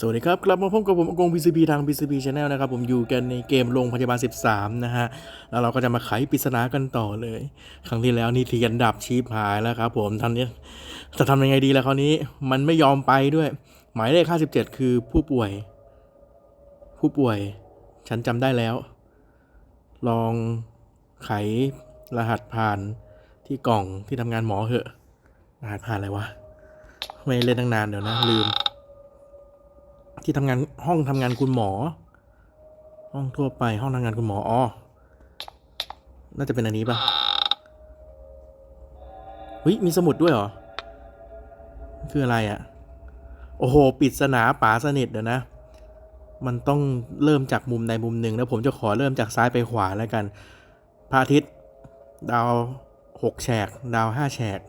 สวัสดีครับ กลับมาพบกับผมอกง PCB ทาง PCB Channel นะครับ ผมอยู่กันในเกมโรงพยาบาล 13 นะฮะ แล้วเราก็จะมาไขปริศนากันต่อเลย ครั้งที่แล้วนี่เทียนดับชีพหายแล้วครับผมทันนี้จะทำยังไงดีล่ะคราวนี้ มันไม่ยอมไปด้วย หมายเลข 57 คือผู้ป่วย ผู้ป่วย ฉันจำได้แล้ว ลองไขรหัสผ่านที่กล่องที่ทำงานหมอเหอะรหัสผ่านอะไรวะ ไม่เล่นตั้งนานเดี๋ยวนะลืม ที่ทำงานห้องทำงานคุณหมอ ห้องทั่วไปห้องทำงานคุณหมออ๋อน่าจะเป็นอันนี้ปะเฮ้ยมีสมุดด้วยเหรอคืออะไรอะ่ะ โอ้โหปริดสนาป๋าสนิทเดี๋ยวนะ มันต้องเริ่มจากมุมใดมุมหนึ่งแล้วผมจะขอเริ่มจากซ้ายไปขวาแล้วกันพระอาทิตย์ ดาวหกแฉก ดาวห้าแฉก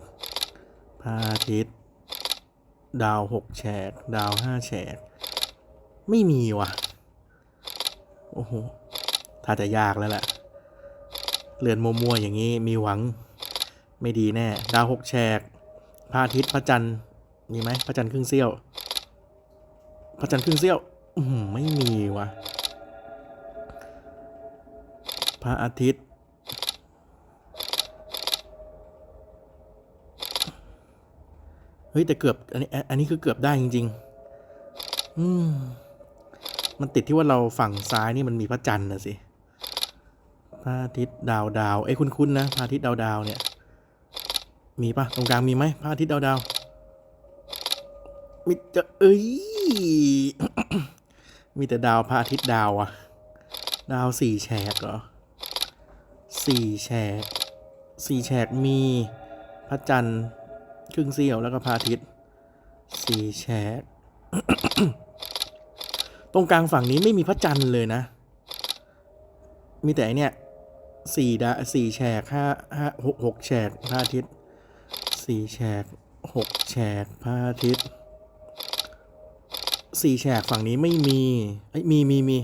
พระอาทิตย์ ดาวหกแฉก ดาวห้าแฉก ไม่มีว่ะ โอ้โห ถ้าจะยากแล้วแหละเรือนมัวๆอย่างนี้มีหวัง ไม่ดีแน่ ดาวหกแฉกพระอาทิตย์พระจันทร์มีไหมพระจันทร์ครึ่งเสี้ยว พระจันทร์ครึ่งเสี้ยว อืมไม่มีว่ะ พระอาทิตย์เฮ้ยแต่เกือบอันนี้อันนี้คือเกือบได้จริง ๆ อืม มันติดที่ว่าเราฝั่งซ้ายนี่มันมีพระจันทร์นะสิพระอาทิตย์ดาวดาวเอ้ยคุ้นๆนะพระอาทิตย์ดาวดาวเนี่ย มีปะตรงกลางมีไหมพระอาทิตย์ดาวดาวมีจะเอ้ยมีแต่ดาวพระอาทิตย์ดาวอะดาวสี่แฉกเหรอสี่แฉกสี่แฉกมีพระจันทร์ครึ่งเสี้ยวแล้วก็พระอาทิตย์สี่แฉก รงกลางฝั่งนี้ไม่มีพระจันทร์เลยนะ มีแต่เนี่ยสี่ดาสี่แฉกห้าห้าหกหกแฉกพระอาทิตย์สี่แฉกหกแฉกพระอาทิตย์สี่แฉกฝั่งนี้ไม่มีไอ้ยมีมีมี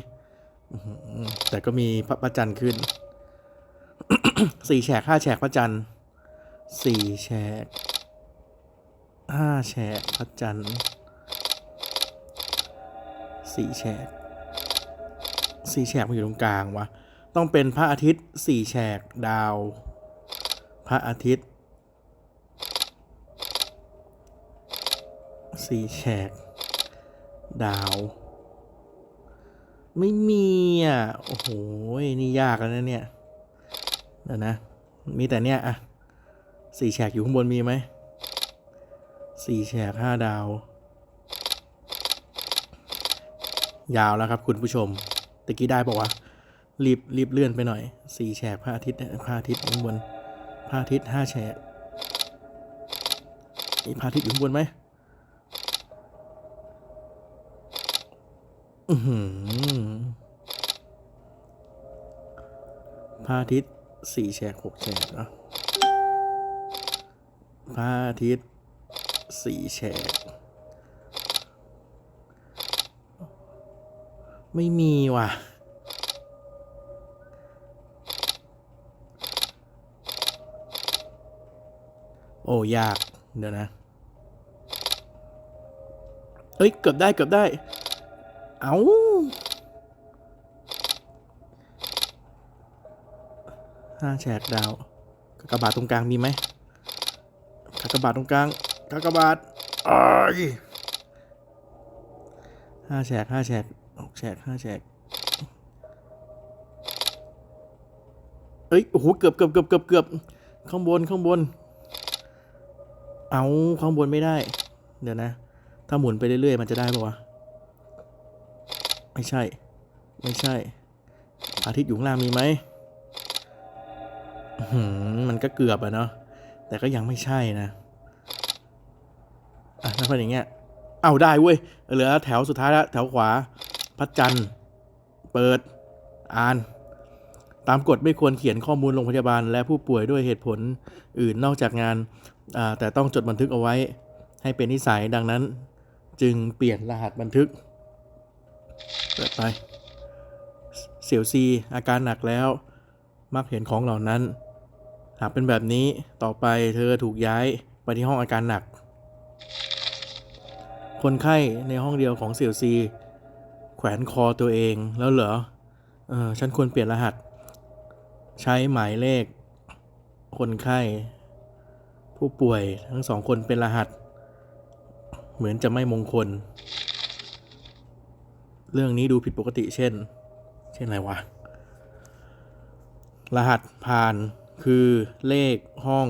แต่ก็มีพระพระจันทร์ขึ้นสี่แฉกห้าแฉกพระจันทร์สี่แฉกห้าแฉกพระจันทร์ สี่แฉกสี่แฉกมันอยู่ตรงกลางวะต้องเป็นพระอาทิตย์สี่แฉกดาว พระอาทิตย์สี่แฉกดาว ไม่มีอะโอ้โหนี่ยากแล้วนะเนี่ยเดี๋ยวนะ มีแต่เนี่ยอะสี่แฉกอยู่ข้างบนมีไหมสี่แฉกห้าดาว ยาวแล้วครับคุณผู้ชมตะกี้ได้บอกว่ารีบรีบเลื่อนไปหน่อยสี่แฉกพระอาทิตย์พระอาทิตย์ข้างบนพระอาทิตย์ห้าแฉกมีพระอาทิตย์อยู่ข้างบนไหมอือหือพระอาทิตย์สี่แฉกหกแฉกเนะพระอาทิตย์สี่แฉก ไม่มีว่ะ โอ้ยาก เดี๋ยวนะ เอ้ย เกือบได้ เกือบได้ เอาห้าแฉกดาวกากบาทตรงกลางมีไหมกากบาทตรงกลางกากบาทอ้ยห้าแฉกห้าแฉก หกแฉกห้าแฉกเอ้ยโอ้โหเกือบเกือบเกือบเกือบเกือบข้างบนข้างบน เอาข้างบนไม่ได้ เดี๋ยวนะ ถ้าหมุนไปเรื่อยๆ มันจะได้ปะวะ ไม่ใช่ ไม่ใช่ อาทิตย์อยู่ข้างล่างมีไหมหือมันก็เกือบอะเนาะ แต่ก็ยังไม่ใช่นะ อะถ้าเป็นอย่างเงี้ย เอาได้เว้ย เหลือแถวสุดท้ายแล้วแถวขวา พระจันทร์ เปิด อ่าน ตามกฎไม่ควรเขียนข้อมูลโรงพยาบาล และผู้ป่วยด้วยเหตุผลอื่นนอกจากงาน แต่ต้องจดบันทึกเอาไว้ ให้เป็นนิสัยดังนั้น จึงเปลี่ยนรหัสบันทึกเปิดไป เสี่ยวซีอาการหนักแล้ว มักเห็นของเหล่านั้น หากเป็นแบบนี้ต่อไปเธอถูกย้ายไปที่ห้องอาการหนัก คนไข้ในห้องเดียวของเสี่ยวซี แขวนคอตัวเองแล้วเหรอ เออ ฉันควรเปลี่ยนรหัส ใช้หมายเลข คนไข้ ผู้ป่วยทั้งสองคนเป็นรหัส เหมือนจะไม่มงคล เรื่องนี้ดูผิดปกติเช่น เช่นอะไรวะ รหัสผ่านคือเลขห้อง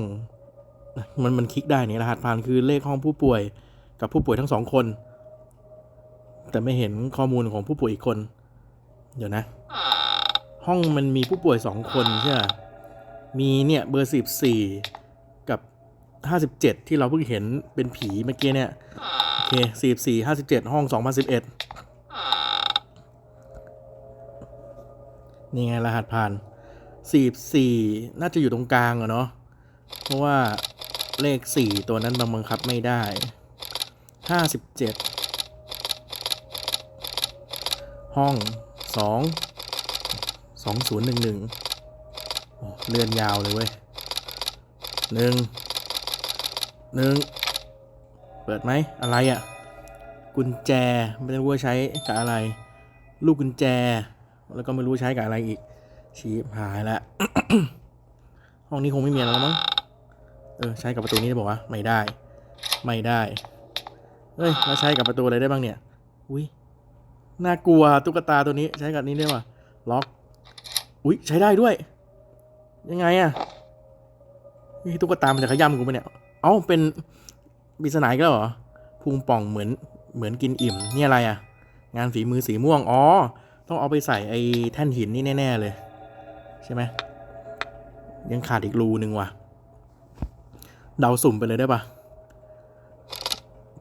มันมันคลิกได้นี่รหัสผ่านคือเลขห้องผู้ป่วยกับผู้ป่วยทั้งสองคน แต่ไม่เห็นข้อมูลของผู้ป่วยอีกคน เดี๋ยวนะ ห้องมันมีผู้ป่วยสองคนใช่ไหมมีเนี่ยเบอร์สิบสี่กับห้าสิบเจ็ดที่เราเพิ่งเห็นเป็นผีเมื่อกี้เนี่ย โอเคสี่สี่ห้าสิบเจ็ดห้องสองพันสิบเอ็ดนี่ไงรหัสผ่านสี่สี่น่าจะอยู่ตรงกลางอะเนาะ เพราะว่าเลขสี่ตัวนั้นบังคับไม่ได้ห้าสิบเจ็ด ห้องสองสองศูนย์หนึ่งหนึ่งเลื่อนยาวเลยเว้ยหนึ่งหนึ่งเปิดไหมอะไรอะ่ะ กุญแจไม่รู้ว่าใช้กับอะไร ลูกกุญแจ แล้วก็ไม่รู้ใช้กับอะไรอีกชีพหายแล้วห้องนี้คงไม่มีแล้วมั้งเออใช้กับประตูนี้ได้บอกว่าไม่ได้ ไม่ได้เฮ้ยแล้วใช้กับประตูอะไรได้บ้างเนี่ยอุ้ย น่ากลัวตุ๊กตาตัวนี้ใช้กับนี้ได้ป่ะล็อกอุ้ยใช้ได้ด้วย ยังไงอะนี่ตุ๊กตามันจะขย้ำกูไปเนี่ยเอ้าเป็นปริศนาอีก็เหรอพุงป่องเหมือนเหมือนกินอิ่มนี่อะไรอะงานฝีมือสีม่วงอ๋อต้องเอาไปใส่ไอ้แท่นหินนี่แน่ ๆ เลย ใช่ไหมยังขาดอีกรูนึงว่ะ เดาสุ่มไปเลยได้ปะ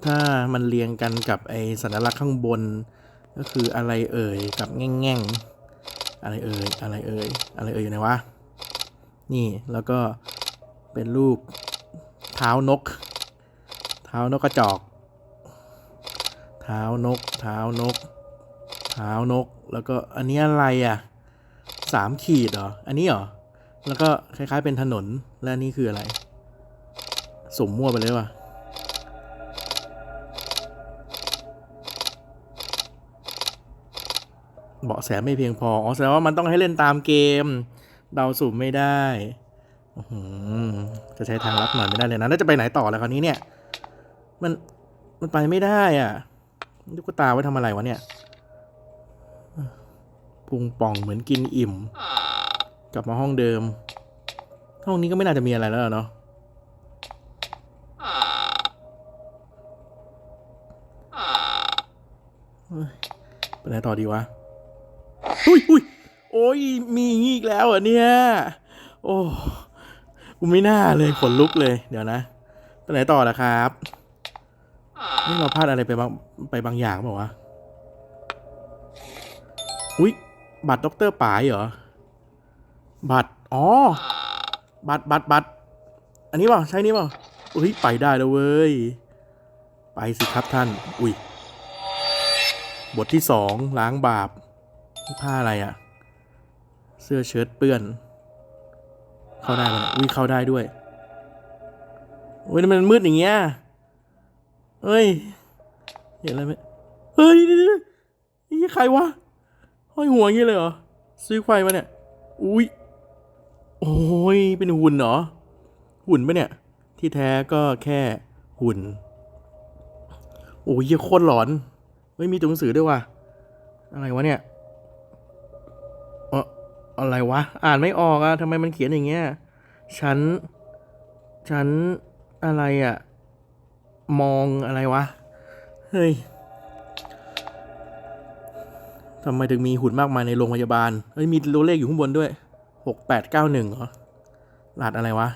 ถ้ามันเรียงกันกับไอสัญลักษณ์ข้างบน ก็คืออะไรเอ่ยกับแง่งแง่งๆอะไรเอ่ยอะไรเอ่ยอะไรเอ่ยอยู่ไหนวะนี่แล้วก็เป็นรูปเท้านก เท้านกกระจอก เท้านก เท้านก เท้านก แล้วก็อันนี้อะไรอะสามขีดเหรอ อันนี้เหรอ แล้วก็คล้ายๆเป็นถนน และนี่คืออะไรสมมั่วไปเลยว่ะ เบาะแสไม่เพียงพอ อ๋อ แสดงว่ามันต้องให้เล่นตามเกม เดาสุ่มไม่ได้ จะใช้ทางลัดหน่อยไม่ได้เลยนะ แล้วจะไปไหนต่อแล้วคราวนี้เนี่ย มัน มันไปไม่ได้อะลูกตาไว้ทำอะไรวะเนี่ย พุงป่องเหมือนกินอิ่ม กลับมาห้องเดิม ห้องนี้ก็ไม่น่าจะมีอะไรแล้วเนาะไปไหนต่อดีวะ อุ้ยอุ้ยโอ้ยมีงี้อีกแล้วเหรอเนี่ยโอ้กูไม่น่าเลยขนลุกเลย เดี๋ยวนะไปไหนต่อละครับนี่เราพลาดอะไรไปบางไปบางอย่างเปล่าวะอุ้ยบัตรด็อกเตอร์ป๋ายเหรอบัตรอ๋อบัตรบัตรบัตรอันนี้เปล่าใช่นี่เปล่าเฮ้ยไปได้แล้วเว้ยไปสิครับท่าน อุ้ยบทที่สองล้างบาป ผ้าอะไรอะ่ะ เสื้อเชิ้ตเปื้อน เข้าได้ปะเนี่ยอุ้ยเข้าได้ด้วยโอ้ยมันมืดอย่างเงี้ยเฮ้ย เห็นอะไรไหมเฮ้ยนี่ใครวะห้อยหัวงี้เลยเหรอ ซื้อไฟมาเนี่ย อุ้ย โอ้ย เป็นหุ่นเหรอ หุ่นปะเนี่ย ที่แท้ก็แค่หุ่น โอ้ยโคตรหลอนเฮ้ยมีตัวหนังสือด้วยว่ะ อะไรวะเนี่ย อะไรวะ อ่านไม่ออกอะทำไมมันเขียนอย่างเงี้ย ฉัน ฉันอะไรอะมองอะไรวะ เฮ้ยทำไมถึงมีหุ่นมากมายในโรงพยาบาล เฮ้ย มีตัวเลขอยู่ข้างบนด้วย หกแปดเก้าหนึ่งเหรอรหัสอะไรวะ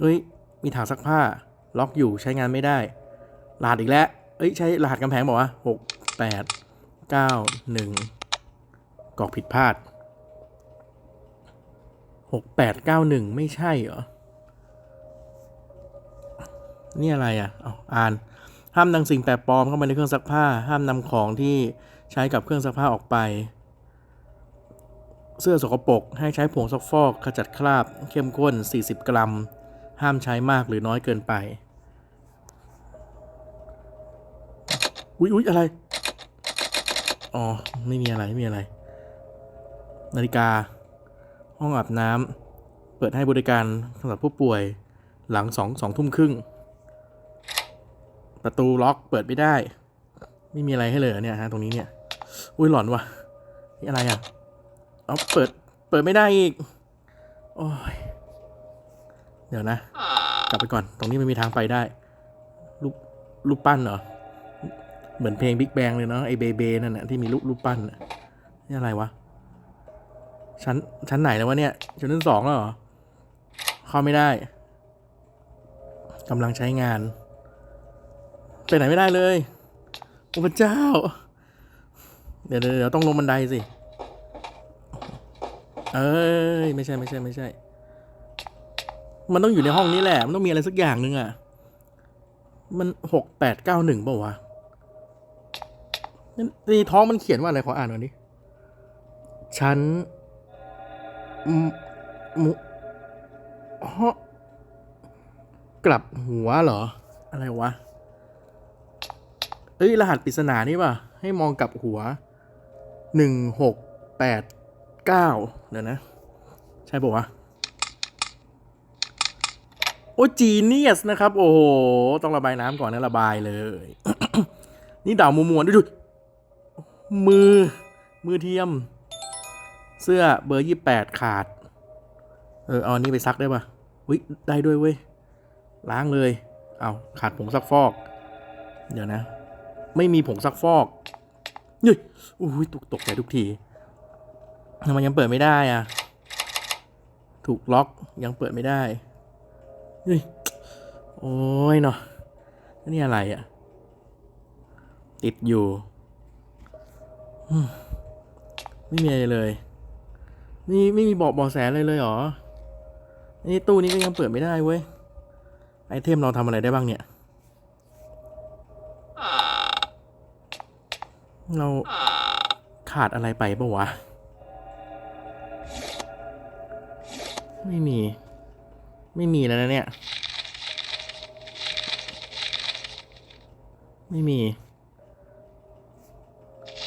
เฮ้ย มีถังซักผ้า ล็อกอยู่ใช้งานไม่ได้ รหัสอีกแล้ว เอ้ย ใช้รหัสกำแพงบอกว่าหกแปดเก้าหนึ่งกรอกผิดพลาด หกแปดเก้าหนึ่งไม่ใช่เหรอ นี่อะไรอะอาอ่าน ห้ามนำสิ่งแปลกปลอมเข้ามาในเครื่องซักผ้า ห้ามนำของที่ใช้กับเครื่องซักผ้าออกไป เสื้อสกปรกให้ใช้ผงซักฟอกขจัดคราบ เข้มข้น 40 กรัม ห้ามใช้มากหรือน้อยเกินไป อุ๊ยอุ๊ยอะไร อ๋อ ไม่มีอะไร ไม่มีอะไร นาฬิกา ห้องอาบน้ำเปิดให้บริการสำหรับผู้ป่วยหลังสองสองทุ่มครึ่ง ประตูล็อกเปิดไม่ได้ ไม่มีอะไรให้เลยเนี่ยฮะตรงนี้เนี่ย อุ้ยหลอนว่ะนี่อะไรอะเอาเปิดเปิดไม่ได้อีก โอ้ย เดี๋ยวนะ กลับไปก่อน ตรงนี้มันมีทางไปได้รูปรูปปั้นเหรอ เหมือนเพลงบิ๊กแบงเลยเนาะไอเบเบนั่นน่ะที่มีรูปรูปปั้นน่ะนี่อะไรวะ ชั้น ชั้นไหนแล้ววะเนี่ย ชั้นที่สองแล้วเหรอ เข้าไม่ได้กำลังใช้งานไปไหนไม่ได้เลย โอ้พระเจ้า เดี๋ยวเดี๋ยวต้องลงบันไดสิ เอ้ย ไม่ใช่ไม่ใช่ไม่ใช่ มันต้องอยู่ในห้องนี้แหละ มันต้องมีอะไรสักอย่างหนึ่งอะมันหกแปดเก้าหนึ่งเปล่าวะนี่ท้องมันเขียนว่าอะไรขออ่านหน่อยดิชั้น มมุฮะกลับหัวเหรอ อะไรวะ เอ้ย รหัสปริศนานี่ป่ะ ให้มองกลับหัวหนึ่งหกแปดเก้าเดี๋ยวนะ ใช่ป่าวะ โอ้จีเนียสนะครับ โอ้โห ต้องระบายน้ำก่อนนะระบายเลย นี่ดาวมัวมวนดูดูมือ มือเทียม เสื้อเบอร์ยี่แปดขาด เออเอาอันนี้ไปซักได้ปะวิได้ด้วยเว้ย ล้างเลย เอาขาดผงซักฟอก เดี๋ยวนะ ไม่มีผงซักฟอกเฮ้ยอุ้ยตกตกใจทุกทีทำไมยังเปิดไม่ได้อะ ถูกล็อกยังเปิดไม่ได้เฮ้ยโอ้ยเนาะนี่อะไรอะ ติดอยู่ ไม่มีอะไรเลย นี่ไม่มีบอกเบอแสเลยเลยเหรอ นี่ตู้นี้ก็ยังเปิดไม่ได้เว้ย ไอเทมเราทำอะไรได้บ้างเนี่ย เราขาดอะไรไปปะวะ ไม่มี ไม่มีแล้วนะเนี่ย ไม่มี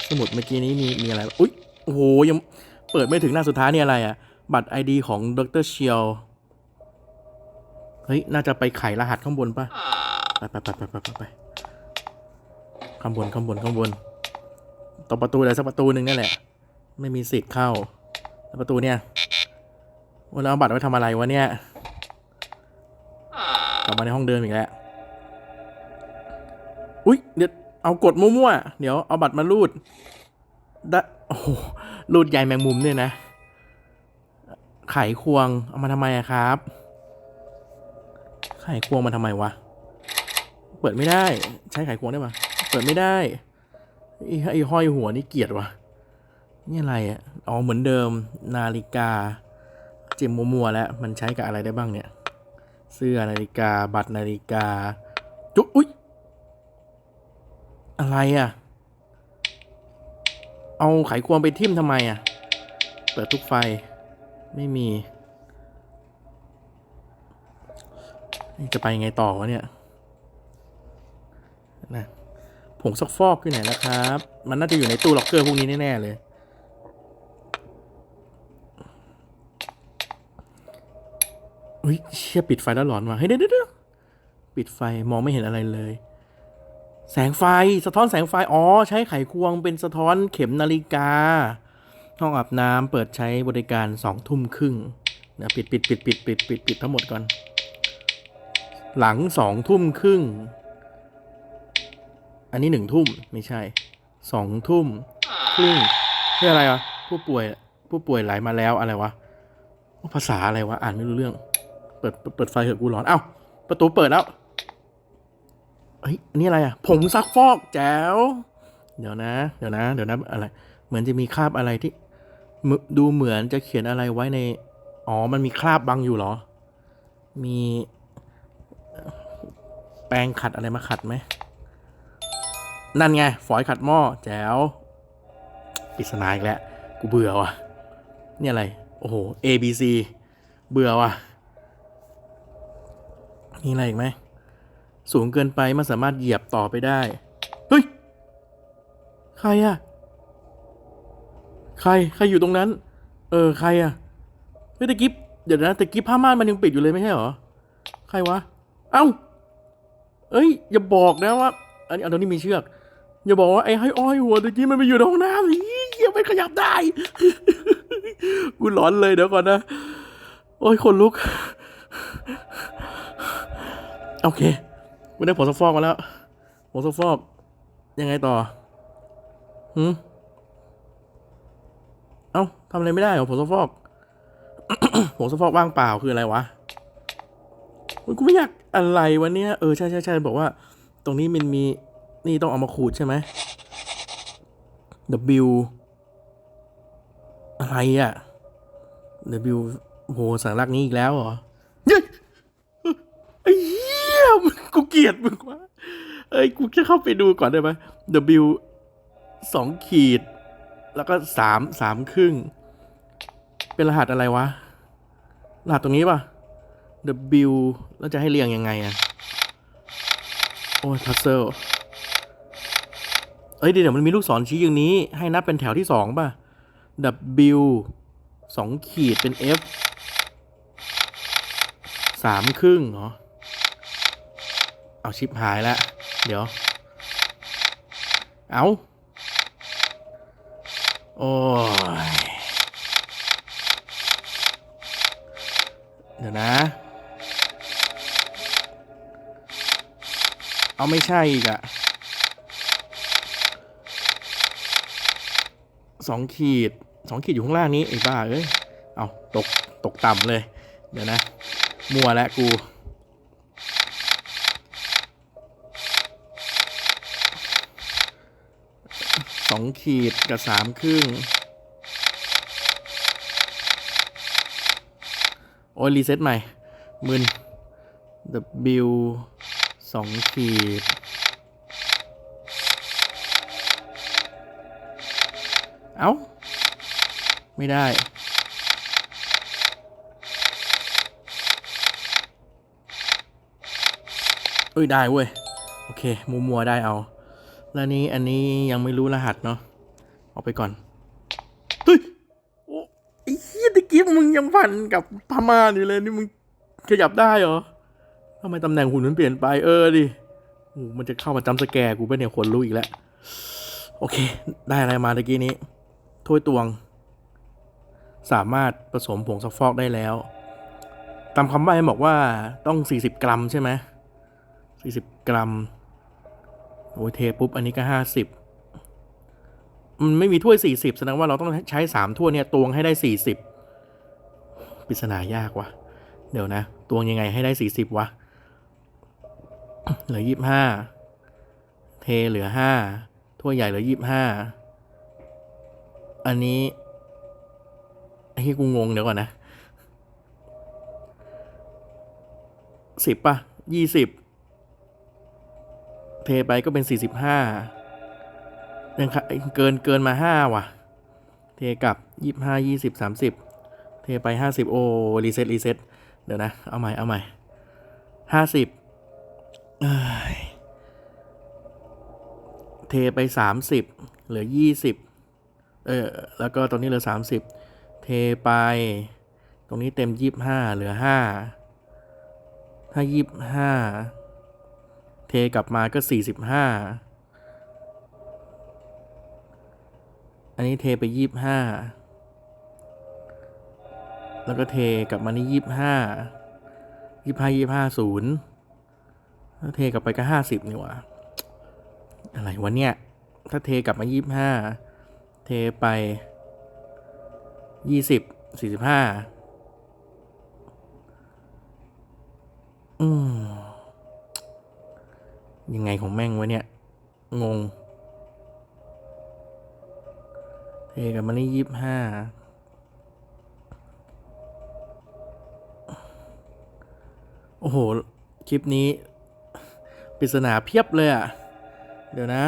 สมุดเมื่อกี้นี้มีมีอะไร อุ๊ย โอ้โหยัง เปิดไม่ถึงหน้าสุดท้ายนี่อะไรอะบัตรไอดีของดรเชียวเฮ้ย น่าจะไปไขรหัสข้างบนปะไปไปไปไปไปไปข้างบนข้างบนข้างบนตรงประตูอะไรสักประตูหนึ่งนั่แหละ ไม่มีสิทธิ์เข้าแล้วประตูเนี่ยวันแล้วเอาบัตรไว้ทำอะไรวะเนี่ยกลับมาในห้องเดิมอีกแล้ว อุ๊ยเดี๋ยวเอากดมั่วๆ เดี๋ยวเอาบัตรมารูด ได้โอ้โหรูดใยแมงมุมเนี่ยนะ ไขควงเอามาทำไมอะครับ ไขควงมาทำไมวะ เปิดไม่ได้ ใช้ไขควงได้ปะเปิดไม่ได้ไอ้ไอห้อยหัวนี่เกลียดวะนี่อะไรอะอ๋อเหมือนเดิมนาฬิกาเจิมมัวๆแล้ว มันใช้กับอะไรได้บ้างเนี่ย เสื้อนาฬิกา บัตรนาฬิกา จุ๊อุ๊ยอะไรอะ เอาไขควงไปทิ่มทำไมอะ เปิดทุกไฟ ไม่มี จะไปยังไงต่อวะเนี่ยนะผงซักฟอกอยู่ไหนแล้วครับ มันน่าจะอยู่ในตู้ล็อกเกอร์พวกนี้แน่ ๆ เลยเฮ้ยเชี่ยปิดไฟแล้วหลอนว่ะเฮ้ยเดี๋ยวเดี๋ยวเดี๋ยวปิดไฟมองไม่เห็นอะไรเลย แสงไฟสะท้อนแสงไฟ อ๋อ ใช้ไขควงเป็นสะท้อนเข็มนาฬิกา ห้องอาบน้ำเปิดใช้บริการสองทุ่มครึ่งนะปิดปิดปิดปิดปิดปิดปิดทั้งหมดก่อน หลังสองทุ่มครึ่ง อันนี้หนึ่งทุ่มไม่ใช่สองทุ่มครึ่งเพื่ออะไรวะผู้ป่วยผู้ป่วยไหลมาแล้วอะไรวะภาษาอะไรวะอ่านไม่รู้เรื่อง เปิดเปิดเปิดไฟเถอะกูร้อนเอ้าประตูเปิดแล้ว เฮ้ยนี่อะไรอะผงซักฟอกแจ๋วเดี๋ยวนะ เดี๋ยวนะ เดี๋ยวนะอะไร เหมือนจะมีคราบอะไรที่ ดูเหมือนจะเขียนอะไรไว้ใน อ๋อ มันมีคราบบังอยู่เหรอ มี แปรงขัดอะไรมาขัดไหม นั่นไง ฝอยขัดหม้อแจ๋วปริศนาอีกแล้ว กูเบื่อว่ะ นี่อะไร โอ้โห A B C เบื่อว่ะ มีอะไรอีกไหม สูงเกินไปไม่สามารถเหยียบต่อไปได้ เฮ้ย ใครอะใคร ใครอยู่ตรงนั้น เออ ใครอะเฮ้ยตะกิฟเดี๋ยวนะตะกิฟผ้าม่านมันยังปิดอยู่เลยไม่ใช่หรอ ใครวะ เอ้า เอ้ย อย่าบอกนะว่า อันนี้อันนี้มีเชือก อย่าบอกว่าไอ้ให้อ้อยหัวตะกี้มันไปอยู่ในห้องน้ำอีเฮียังไม่ขยับได้ กูหลอนเลยเดี๋ยวก่อนนะ โอ้ย คนลุก โอเค กูได้ผลซักฟอกมาแล้วผลซักฟอก ยังไงต่อหืมเอ้าทำอะไรไม่ได้เหรอผลซักฟอกผลซักฟอกว่างเปล่าคืออะไรวะอุ๊ยกูไม่อยากอะไรวันเนี้ยเออใช่ใช่ใช่บอกว่า ตรงนี้มันมีนี่ต้องเอามาขูดใช่ไหม W อะไรอะ่ะ W โอ้โหสัญลักษณ์นี้อีกแล้วเหรอเย้ยไอ้เหี้ยมึง กูเกลียดมึงวะเอ้ยกูแค่เข้าไปดูก่อนได้ไหม W สองขีด แล้วก็สามสามครึ่ง เป็นรหัสอะไรวะ รหัสตรงนี้ป่ะ W แล้วจะให้เรียงยังไงอะโอ้ยพัซเซิลเอ้ยเดี๋ยวมันมีลูกศรชี้อย่างนี้ ให้นับเป็นแถวที่สองป่ะ W สองขีดเป็น F สามครึ่งเหรอ เอาชิปหายแล้ว เดี๋ยว เอาโอ้ย เดี๋ยวนะ เอาไม่ใช่อีกอะสองขีดสองขีดอยู่ข้างล่างนี้ไอ้บ้าเอ้ย เอาตกตกต่ำเลย เดี๋ยวนะ มัวแล้วกู องขีดกับสามครึ่ง โอ้ยรีเซ็ตใหม่มึน W สองขีด เอ้า ไม่ได้เอ้ย ได้เว้ย โอเค มัวมัวได้เอา แล้วนี้อันนี้ยังไม่รู้รหัสเนาะเอาไปก่อนเฮ้ยโอ้ไอ้เหี้ยตะกี้มึงยังพันกับพม่านอยู่เลยนี่มึงขยับได้เหรอทำไมตำแหน่งหุ่นมันเปลี่ยนไปเออดิโอ้มันจะเข้ามาจำสแกร์กูไปเนี่ยคนรู้อีกแล้วโอเค ได้อะไรมาตะกี้นี้ถ้วยตวง สามารถผสมผงซักฟอกได้แล้ว ตามคำใบ้บอกว่าต้อง 40 กรัมใช่ไหม40 กรัม โอ้ยเทปุ๊บ อันนี้ก็50มันไม่มีถ้วย40แสดงว่าเราต้องใช้3ถ้วยเนี่ยตวงให้ได้40ปริศนายากวะเดี๋ยวนะตวงยังไงให้ได้40วะเหลือ25เทเหลือ5ถ้วยใหญ่เหลือ25อันนี้ไอ้ที่กูงงเดี๋ยวก่อนนะสิบป่ะยี่สิบ เทไปก็เป็นสี่สิบห้ายังเกินเกินมาห้าว่ะ เทกลับยี่ห้ายี่สิบสามสิบเทไปห้าสิบโอ้รีเซ็ตรีเซ็ตเดี๋ยวนะ เอาใหม่ เอาใหม่ห้าสิบเทไปสามสิบเหลือยี่สิบเออ แล้วก็ตรงนี้เหลือสามสิบเทไป ตรงนี้เต็มยี่ห้าเหลือห้าถ้ายี่ห้า ทกลับมาก็สี่สิบห้าอันนี้เทไปยี่ห้าแล้วก็เทกลับมานี่ยี่ห้ายี่ห้ายี่ห้าศูนย์ถ้าเทกลับไปก็ห้าสิบนี่หว่าอะไรวะเนี่ย ถ้าเทกลับมายี่ห้าเทไปยี่สิบสี่สิบห้าอืม ยังไงของแม่งวะเนี่ย งงเทกับมันนี่ยี่ห้าโอ้โห คลิปนี้ปริศนาเพียบเลยอะ่ะ เดี๋ยวนะ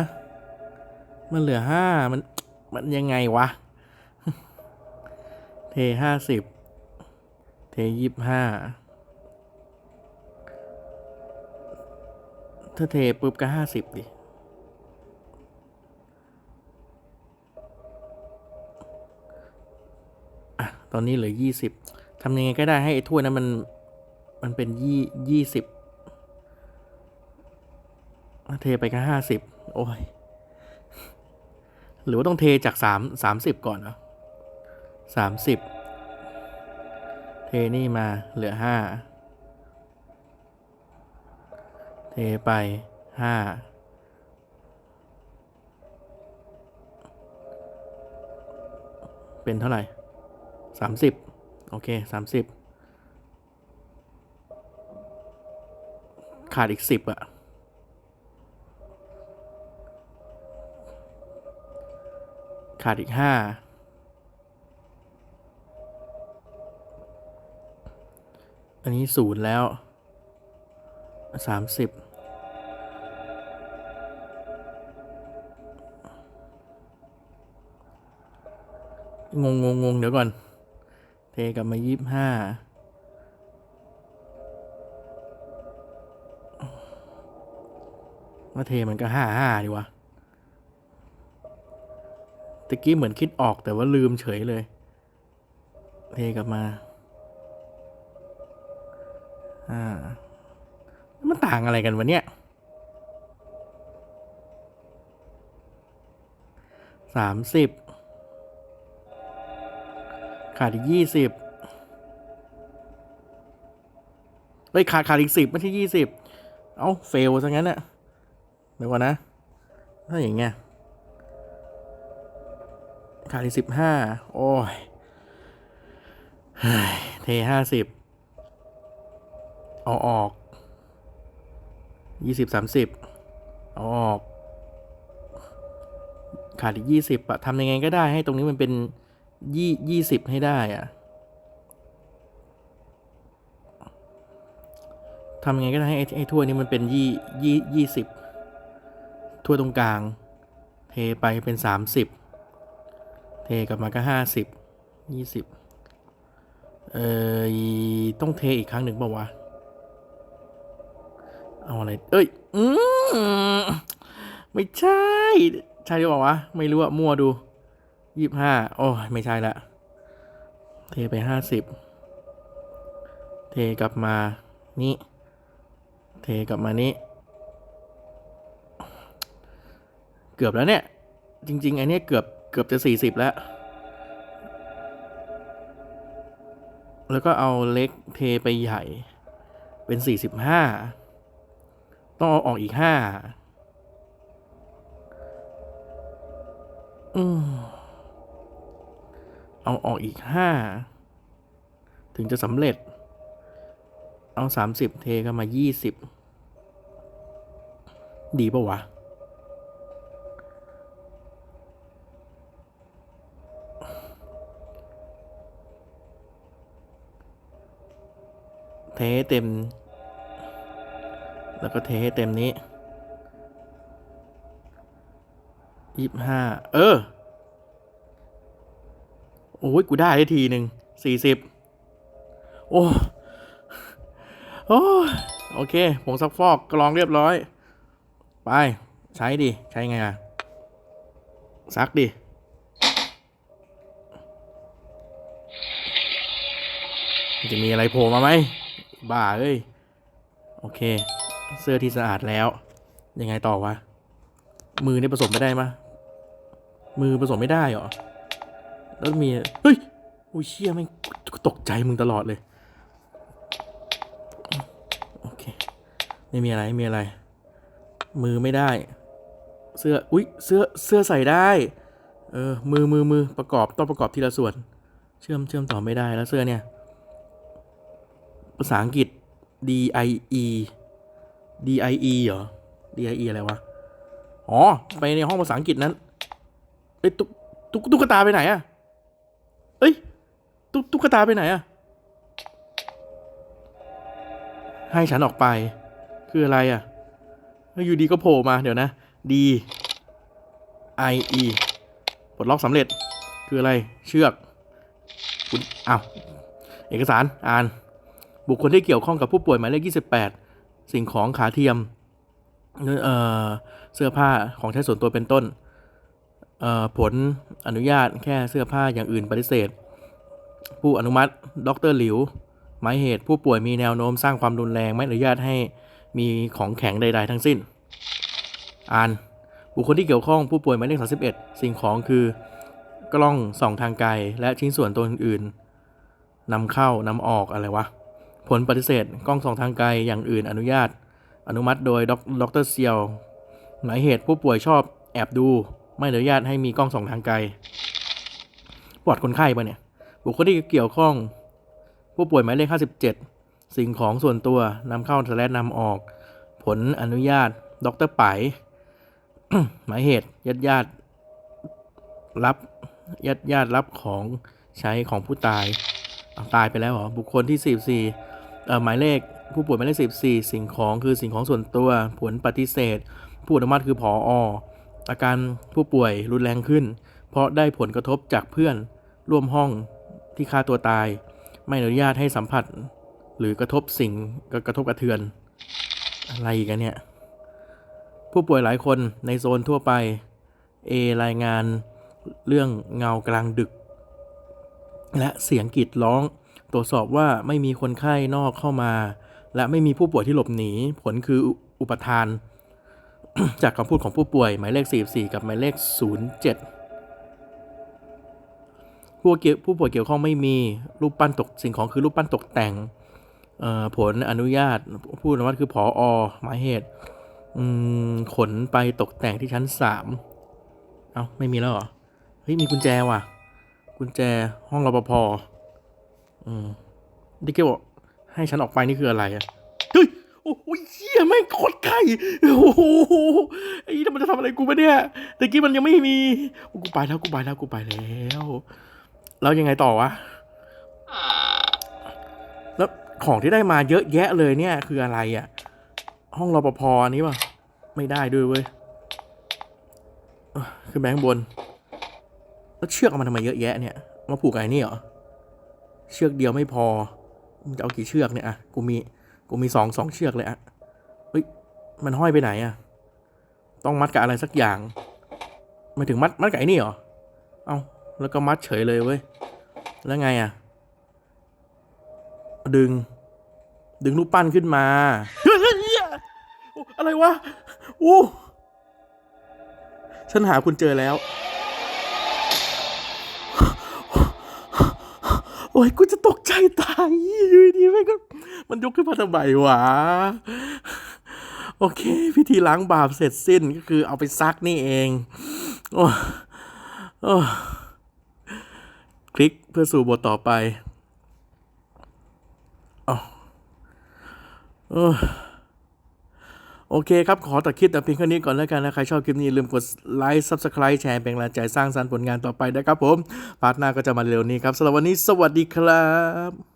มันเหลือห้ามัน มันยังไงวะ เทห้าสิบ เทยี่ห้า ถ้าเทปุ๊บก็ห้าสิบดิอะตอนนี้เหลือยี่สิบทำยังไงก็ได้ให้ไอ้ถ้วยนั้นมัน มันเป็นยี่ยี่สิบเทไปก็ห้าสิบ โอ้ย หรือว่าต้องเทจากสามสามสิบก่อนเนาะสามสิบ เทนี่มาเหลือห้า เทไปห้าเป็นเท่าไหร่สามสิบโอเคสามสิบขาดอีกสิบอะขาดอีกห้าอันนี้ศูนย์แล้วสามสิบ งงงงงเดี๋ยวก่อน เทกลับมายี่ห้าว่าเทมันก็ห้าห้าดีวะตะกี้เหมือนคิดออกแต่ว่าลืมเฉยเลย เทกลับมาอ่ามันต่างอะไรกันวะเนี่ยสามสิบ ขาดอีกยี่สิบเฮ้ยขาดขาดอีกสิบไม่ใช่ยี่สิบเอ้าเฟลซะงั้นอะเดี๋ยวก่อนนะ ถ้าอย่างเงี้ยขาดอีกสิบห้าโอ้ยเฮ้ยเทห้าสิบเอาออกยี่สิบสามสิบเอาออก ขาดอีกยี่สิบอะทำยังไงก็ได้ให้ตรงนี้มันเป็น ยี่ยี่สิบให้ได้อะทำยังไงก็ได้ให้ไอ้ไอ้ถ้วยนี้มันเป็นยี่ยี่ยี่สิบถ้วยตรงกลาง เทไปเป็นสามสิบเทกลับมาก็ห้าสิบยี่สิบเออต้องเทอีกครั้งหนึ่งป่าวะ เอาอะไร เอ้ย อืมไม่ใช่ ใช่หรือเปล่าวะ ไม่รู้อะมั่วดู ยี่ห้าโอ้ยไม่ใช่ละ เทไปห้าสิบเทกลับมานี่เทกลับมานี้ เกือบแล้วเนี่ย จริง ๆอ้นี่เกือบเกือบจะสี่สิบแล้ว แล้วก็เอาเล็กเทไปใหญ่เป็นสี่สิบห้าต้องเอาออกอีกห้าอืม เอาออกอีกห้าถึงจะสำเร็จ เอาสามสิบเทกันมายี่สิบดีปะวะ เทให้เต็ม แล้วก็เทให้เต็มนี้ยี่ห้าเออ อ้ยกูได้ได้ทีหนึ่งสี่สิบโอ้โอ้ยโอเคผงซักฟอกกรองเรียบร้อย ไป ใช้ดิ ใช้ไงอะซักดิจะมีอะไรโผล่มาไหม บ้าเอ้ย โอเค เสื้อที่สะอาดแล้ว ยังไงต่อวะ มือนี่ผสมไม่ได้มะ มือผสมไม่ได้เหรอ แล้วมีเฮ้ยอุ้ยเชี่ยแม่งตกใจมึงตลอดเลย โอเค ไม่มีอะไรไม่มีอะไร มือไม่ได้ เสื้อ อุ้ยเสื้อ เสื้อใส่ได้ เออ มือมือมือประกอบต้องประกอบทีละส่วน เชื่อมเชื่อมต่อไม่ได้แล้วเสื้อเนี่ย ภาษาอังกฤษ D I E D I E เหรอ D I E อะไรวะ อ๋อ ไปในห้องภาษาอังกฤษนั้นเอ้ยตุ๊กตุ๊กตุ๊กตาไปไหนอะ เอ้ยตุ๊กตุ๊กตาไปไหนอะให้ฉันออกไป คืออะไรอะยอยู่ดีก็โผล่มาเดี๋ยวนะ D I E ปลดล็อกสำเร็จ คืออะไร เชือกคุณอ้าวเอกสาร อ่าน บุคคลที่เกี่ยวข้องกับผู้ป่วยหมายเลข 28 สิ่งของขาเทียมเออเสื้อผ้าของใช้ส่วนตัวเป็นต้น ผลอนุญาตแค่เสื้อผ้าอย่างอื่นปฏิเสธ ผู้อนุมัติดรหลิว หมายเหตุผู้ป่วยมีแนวโน้มสร้างความรุนแรงไม่อนุญาตให้มีของแข็งใด ๆ ทั้งสิ้น อ่านบุคคลที่เกี่ยวข้องผู้ป่วยหมายเลข31 สิ่งของคือกล้องส่องทางไกลและชิ้นส่วนตัวอื่นๆนำเข้านำออกอะไรวะ ผลปฏิเสธกล้องส่องทางไกลอย่างอื่นอนุญาต อนุมัติโดยดรเซียว หมายเหตุผู้ป่วยชอบแอบดู ไม่อนุญาตให้มีกล้องส่องทางไกลปลอดคนไข้ปะเนี่ย บุคคลที่เกี่ยวข้อง ผู้ป่วยหมายเลข 57 สิ่งของส่วนตัวนำเข้าและนำออก ผลอนุญาตดรไปหมายเหตุญาติญาติรับญาติญาติรับของใช้ของผู้ตายตายไปแล้วเหรอบุคคลที่ 44เอ่อหมายเลขผู้ป่วยหมายเลข44สิ่งของคือสิ่งของส่วนตัว ผลปฏิเสธ ผู้อนุมัติคือผออ อาการผู้ป่วยรุนแรงขึ้น เพราะได้ผลกระทบจากเพื่อนร่วมห้องที่ฆ่าตัวตาย ไม่อนุญาตให้สัมผัส หรือกระทบสิ่งกระทบกระเทือน อะไรกันเนี่ย ผู้ป่วยหลายคนในโซนทั่วไป A รายงานเรื่องเงากลางดึก และเสียงกรีดร้อง ตรวจสอบว่าไม่มีคนไข้นอกเข้ามา และไม่มีผู้ป่วยที่หลบหนี ผลคืออุอุปทาน จากคำพูดของผู้ป่วย หมายเลข 44 กับหมายเลข 07 ผู้เกี่ยวผู้ป่วยเกี่ยวข้องไม่มีรูปปั้นตกสิ่งของคือรูปปั้นตกแต่งผลอนุญาตผู้อนุมัติคือผออหมายเหตุขนไปตกแต่งที่ชั้นสามเอาไม่มีแล้วเหรอ เฮ้ย มีกุญแจว่ะ กุญแจห้องรปภอืมดิเกบอกให้ฉันออกไปนี่คืออะไรอะ เหี้ยแม่งโคตรไกลโอ้โหไอ้นี่มันจะทำอะไรกูปเนี่ยตะกี้มันยังไม่มีกูไปแล้วกูไปแล้วกูไปแล้วแล้วยังไงต่อวะแล้วของที่ได้มาเยอะแยะเลยเนี่ย คืออะไรอะห้องรปภอันนี้ป่ะไม่ได้ด้วยเว้ยเอ้อขึ้นไปข้างบน แล้วเชือกเอามาทำไมเยอะแยะเนี่ยมาผูกกับไอ้นี่เหรอเชือกเดียวไม่พอมึงจะเอากี่เชือกเนี่ยอะกูมีกูมีสองสองเชือกเลยอะ มันห้อยไปไหนอะต้องมัดกับอะไรสักอย่างมาถึงมัดมัดกับไอ้นี่เหรอ เอาแล้วก็มัดเฉยเลยเว้ย แล้วไงอะดึง ดึงรูปปั้นขึ้นมา อะไรวะ อู้ฉันหาคุณเจอแล้ว โอ้ยกูจะตกใจตายอยู่ดีๆแม่งก็ มันยกขึ้นมาทำไมวะ โอเค พิธีล้างบาปเสร็จสิ้นก็คือเอาไปซักนี่เอง โอ้โอ้คลิกเพื่อสู่บทต่อไปอ้าวเออโอเคครับ ขอตัดคลิปแต่เพียงแค่นี้ก่อนแล้วกันนะ ใครชอบคลิปนี้ลืมกดไลค์ Subscribe แชร์เป็นกำลังใจสร้างสรรค์ผลงานต่อไปนะครับผม พาร์ทหน้าก็จะมาเร็วนี้ครับสำหรับวันนี้สวัสดีครับ